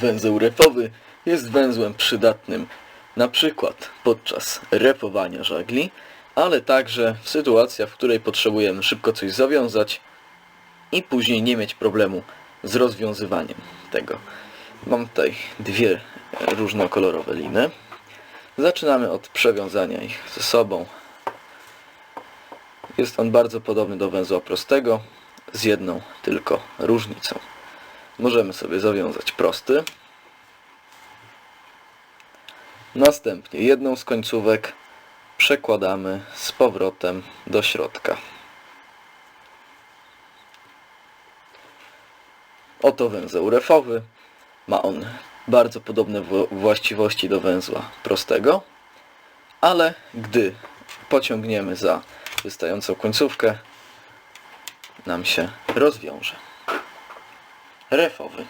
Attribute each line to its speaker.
Speaker 1: Węzeł refowy jest węzłem przydatnym na przykład podczas refowania żagli, ale także w sytuacjach, w której potrzebujemy szybko coś zawiązać i później nie mieć problemu z rozwiązywaniem tego. Mam tutaj dwie różnokolorowe liny. Zaczynamy od przewiązania ich ze sobą. Jest on bardzo podobny do węzła prostego, z jedną tylko różnicą. Możemy sobie zawiązać prosty. Następnie jedną z końcówek przekładamy z powrotem do środka. Oto węzeł refowy. Ma on bardzo podobne właściwości do węzła prostego, ale gdy pociągniemy za wystającą końcówkę, nam się rozwiąże. Refowy.